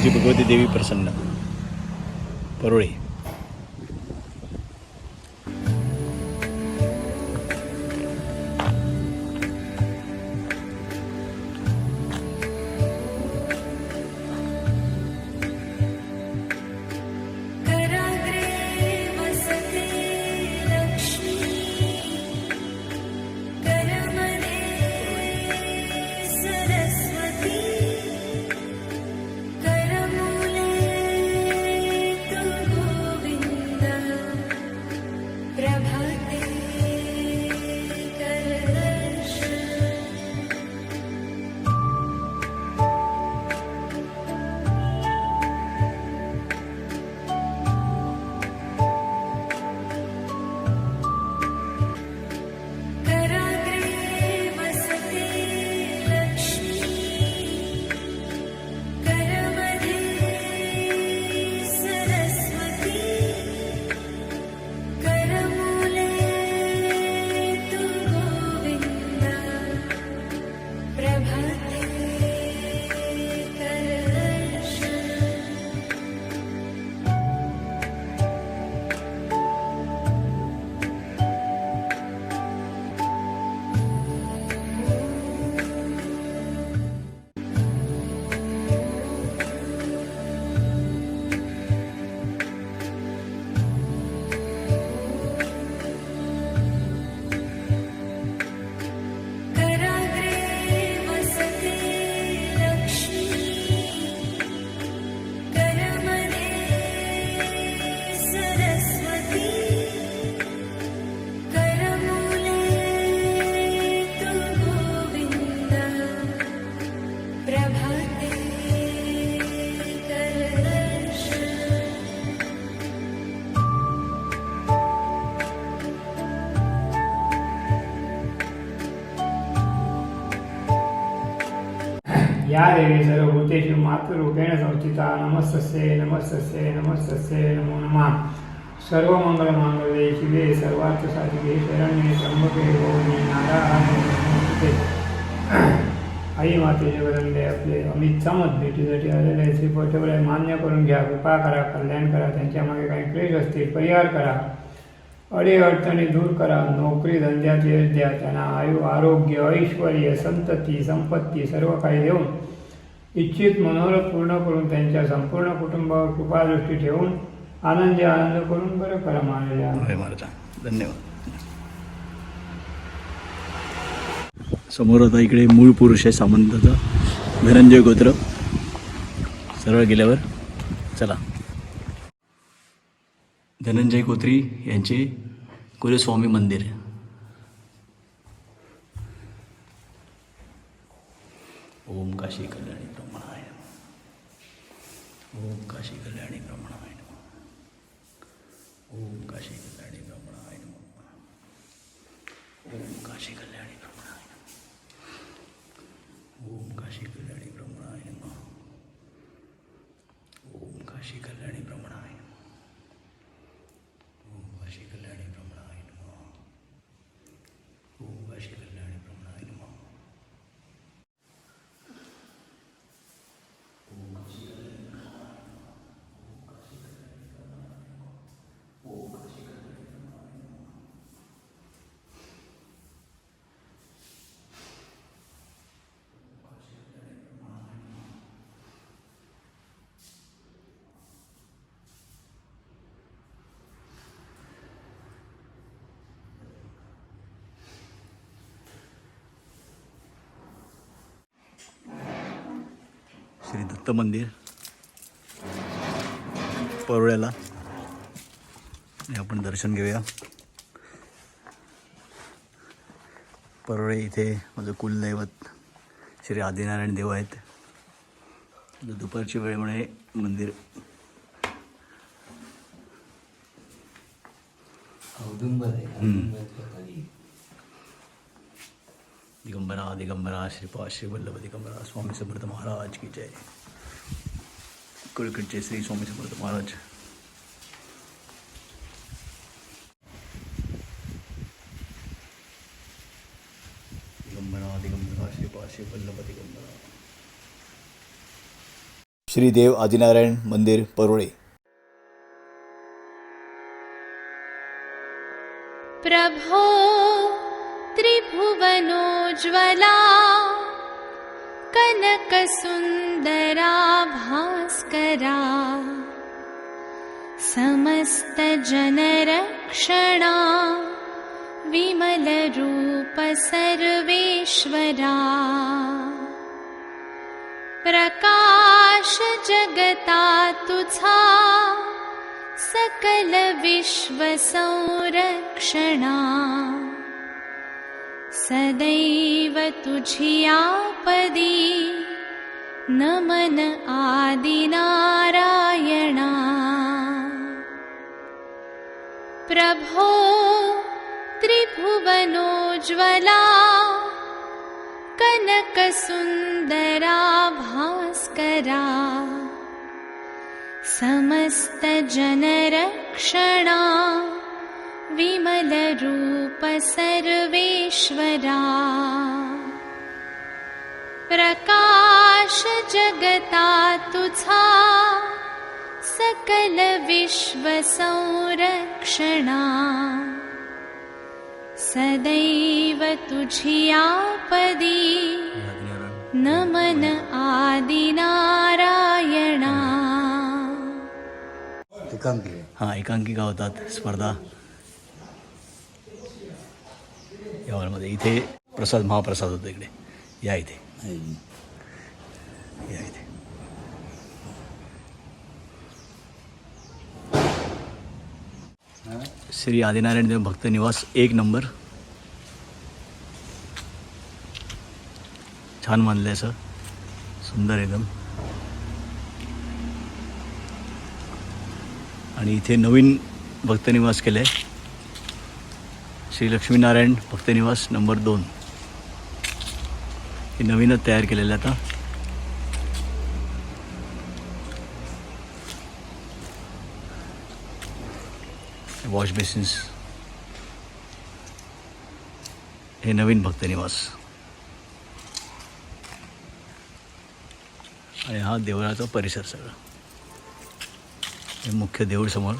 શ્રી ભગવતી દેવી પ્રસન્ન. પરોળી. या देवी सर्वभूतेषु मातृरूपेण संस्थिता नमस्तस्ये नमस्तस्ये नमस्तस्ये नमो नमः। सर्वमङ्गलमाङ्गले शिवे सर्वार्थसाधिके शरण्ये त्र्यंबके गौरी नारायणे आई माते जगदंडे आपले अमित समज भेटीसाठी आलेले श्री पोटवळे मान्य करून घ्या कृपा करा कल्याण करा त्यांच्या मागे काही क्लेश असतील परिहार करा. अडीअडचणी दूर करा. नोकरी धंद्यात यश द्या त्यांना आयु आरोग्य ऐश्वर संतती संपत्ती सर्व काही देऊन इच्छित मनोरथ पूर्ण करून त्यांच्या संपूर्ण कुटुंबावर कृपादृष्टी ठेवून आनंदी आनंद करून बरं करा मानल्या महाराजा. धन्यवाद. समोर आता इकडे मूळ पुरुष आहे सामंताचा. धनंजय गोत्र. सरळ गेल्यावर चला. धनंजय कोत्री यांचे कुलस्वामी मंदिर. ओम काशी कल्याणी ब्रह्मणाय ओम काशी कल्याणी ब्रह्मणाय ओम काशी कल्याणी ब्रह्मणाय ओम काशी कल्याणी ब्रह्मणाय ओम काशी कल्याणी ब्रह्मणाय नमः. ओम काशी कल्याणी ब्रह्मणाय नमः. ओम काशी कल्याणी ब्रह्मणाय नमः. ओम काशी कल्याणी ब्रह्मणाय नमः. श्री दत्त मंदिर परोळ्याला. आपण दर्शन घेऊया. परोळे इथे माझं कुलदैवत श्री आदिनारायण देव आहेत. दुपारची वेळेमुळे मंदिर. औदुंबर आहे. दिगंबरा दिगंबरा श्रीपा श्रीवल्लभ दिगंबरा स्वामी समर्थ महाराज की जय। कळकटचे श्री स्वामी समर्थ महाराज। दिगंबरा दिगंबरा श्रीपा श्री दिगंबरा। श्रीदेव आदिनारायण मंदिर परोळे। प्रभो भुवनोज्ज्वला कनकसुन्दरा भास्करा समस्तजनरक्षणा विमलरूप सर्वेश्वरा प्रकाश जगता तु सकलविश्वसंरक्षणा। सदैव तुझियापदी। नमन आदिनारायणा। प्रभो त्रिभुवनोज्ज्वला। कनकसुन्दरा भास्करा। समस्तजनरक्षणा विमलरूप सर्वेश्वरा प्रकाश जगता तुझा सकल विश्वसंरक्षणा सदैव तुझियापदी नमन आदिनारायणा। एकांकी। हां एकांकिका होतात स्पर्धा. या हॉलमध्ये इथे प्रसाद महाप्रसाद होतो इकडे. या इथे. आहे. या इथे. श्री आदिनारायण देव भक्त निवास एक नंबर. छान मानलं सर सुंदर एकदम. आणि इथे नवीन भक्तनिवास केलं आहे श्री लक्ष्मीनारायण भक्तनिवास नंबर दोन. हे नवीनच तयार केलेलं आहे आता. Wash basins. हे नवीन भक्तनिवास. आणि हा देवळाचा परिसर सगळा. हे मुख्य देऊळ समोर.